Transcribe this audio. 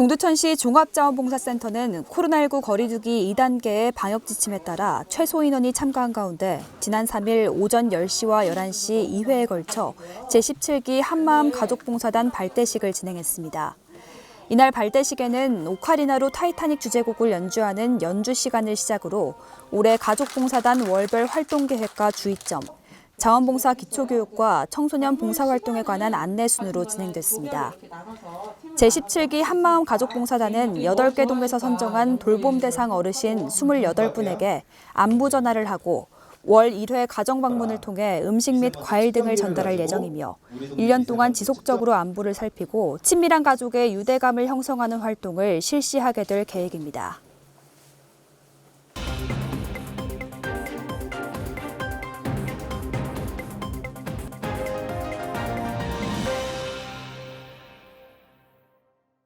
동두천시 종합자원봉사센터는 코로나19 거리두기 2단계의 방역 지침에 따라 최소 인원이 참가한 가운데 지난 3일 오전 10시와 11시 2회에 걸쳐 제17기 한마음 가족봉사단 발대식을 진행했습니다. 이날 발대식에는 오카리나로 타이타닉 주제곡을 연주하는 연주 시간을 시작으로 올해 가족봉사단 월별 활동 계획과 주의점, 자원봉사 기초교육과 청소년 봉사활동에 관한 안내 순으로 진행됐습니다. 제17기 한마음 가족봉사단은 8개 동에서 선정한 돌봄 대상 어르신 28분에게 안부 전화를 하고 월 1회 가정 방문을 통해 음식 및 과일 등을 전달할 예정이며 1년 동안 지속적으로 안부를 살피고 친밀한 가족의 유대감을 형성하는 활동을 실시하게 될 계획입니다.